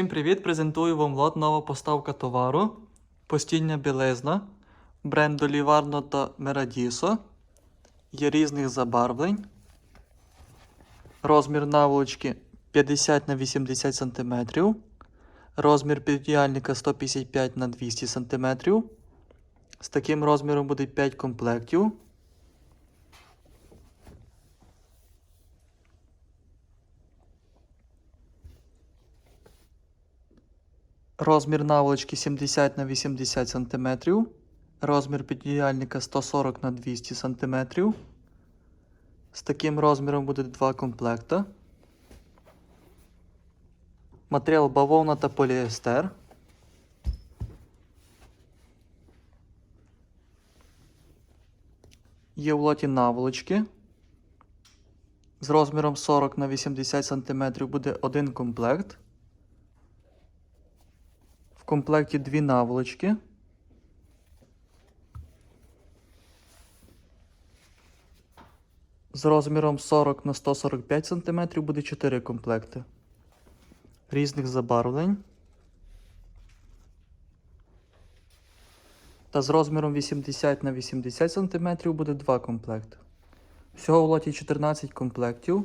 Всім привіт! Презентую вам лот нова поставка товару. Постільня білизна бренду Livarno та Meradiso. Є різних забарвлень. Розмір наволочки 50 на 80 см. Розмір піддіяльника 155 на 200 см. З таким розміром буде 5 комплектів. Розмір наволочки 70 на 80 см. Розмір піддіяльника 140 на 200 см. З таким розміром буде два комплекта. Матеріал бавовна та поліестер. Є в лоті наволочки. З розміром 40 на 80 см буде один комплект. Комплекті дві наволочки. З розміром 40 на 145 см буде 4 комплекти. Різних забарвлень. Та з розміром 80 на 80 см буде 2 комплекти. Всього в лоті 14 комплектів.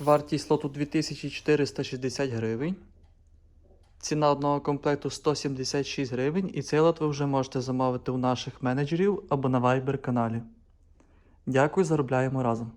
Вартість лоту 2460 гривень. Ціна одного комплекту 176 гривень, і цей лот ви вже можете замовити у наших менеджерів або на Viber каналі. Дякую, заробляємо разом.